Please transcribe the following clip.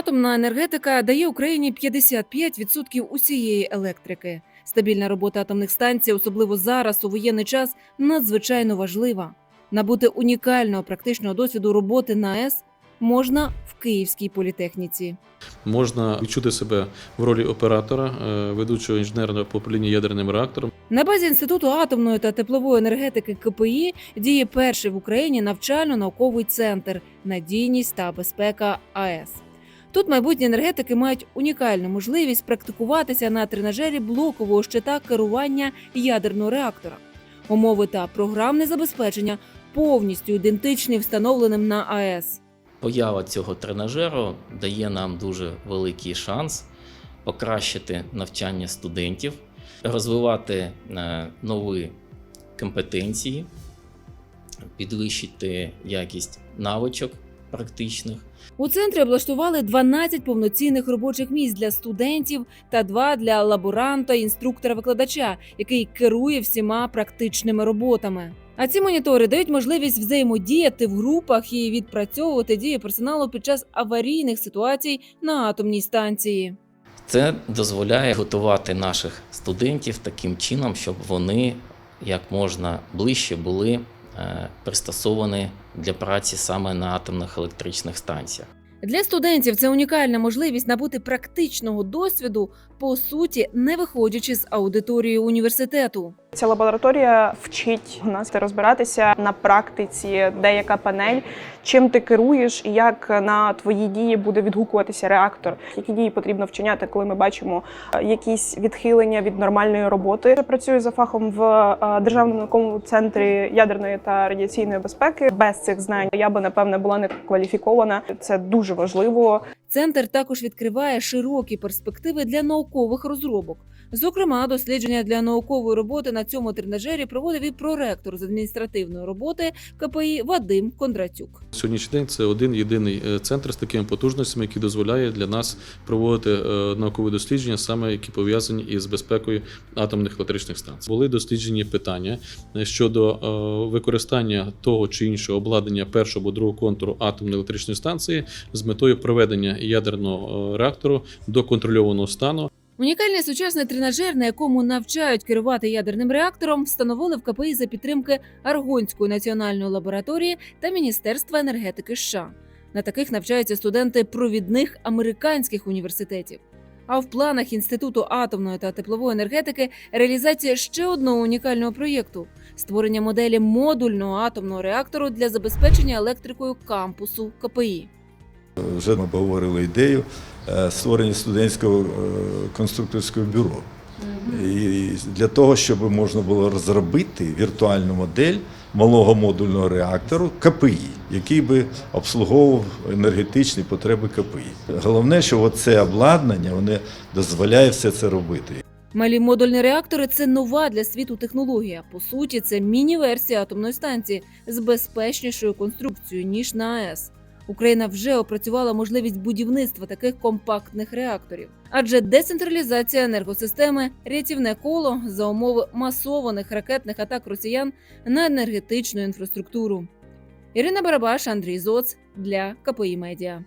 Атомна енергетика дає Україні 55% усієї електрики. Стабільна робота атомних станцій, особливо зараз у воєнний час, надзвичайно важлива. Набути унікального практичного досвіду роботи на АЕС можна в Київській політехніці. Можна відчути себе в ролі оператора, е, ведучого інженерного по управлінню ядерним реактором. На базі інституту атомної та теплової енергетики КПІ діє перший в Україні навчально-науковий центр надійність та безпека АЕС. Тут майбутні енергетики мають унікальну можливість практикуватися на тренажері блокового щита керування ядерного реактора. Умови та програмне забезпечення повністю ідентичні встановленим на АЕС. Поява цього тренажеру дає нам дуже великий шанс покращити навчання студентів, розвивати е, нові компетенції, підвищити якість навичок практичних. У центрі облаштували 12 повноцінних робочих місць для студентів та два для лаборанта, інструктора-викладача, який керує всіма практичними роботами. А ці монітори дають можливість взаємодіяти в групах і відпрацьовувати дії персоналу під час аварійних ситуацій на атомній станції. Це дозволяє готувати наших студентів таким чином, щоб вони як можна ближче були пристосовані для праці саме на атомних електричних станціях. Для студентів це унікальна можливість набути практичного досвіду, по суті, не виходячи з аудиторії університету. Ця лабораторія вчить нас розбиратися на практиці, де яка панель, чим ти керуєш і як на твої дії буде відгукуватися реактор, які дії потрібно вчиняти, коли ми бачимо е, якісь відхилення від нормальної роботи. Я працюю за фахом в е, державному науковому центрі ядерної та радіаційної безпеки. Без цих знань я би напевне була не кваліфікована. Це дуже важливо. Центр також відкриває широкі перспективи для наукових розробок. Зокрема, дослідження для наукової роботи на цьому тренажері проводив і проректор з адміністративної роботи КПІ Вадим Кондратюк. Сьогоднішній день це один єдиний е, центр з такими потужностями, який дозволяє для нас проводити е, наукові дослідження, саме які пов'язані із безпекою атомних електричних станцій. Були досліджені питання е, щодо використання того чи іншого обладнання першого або другого контуру атомної електричної станції з метою проведення ядерного е, реактору до контрольованого стану. Унікальний сучасний тренажер, на якому навчають керувати ядерним реактором, встановили в КПІ за підтримки Аргонської національної лабораторії та Міністерства енергетики США. На таких навчаються студенти провідних американських університетів. А в планах Інституту атомної та теплової енергетики реалізація ще одного унікального проєкту створення моделі модульного атомного реактору для забезпечення електрикою кампусу КПІ. Вже ми обговорили ідею е, створення студентського е, конструкторського бюро. І для того, щоб можна було розробити віртуальну модель малого модульного реактору КПІ, який би обслуговував енергетичні потреби КПІ. Головне, що це обладнання воно дозволяє все це робити. Малі модульні реактори це нова для світу технологія. По суті, це міні-версія атомної станції з безпечнішою конструкцією ніж на АЕС. Україна вже опрацювала можливість будівництва таких компактних реакторів, адже децентралізація енергосистеми рятівне коло за умови масованих ракетних атак росіян на енергетичну інфраструктуру. Ірина Барабаш, Андрій Зоц для КПІ Медіа.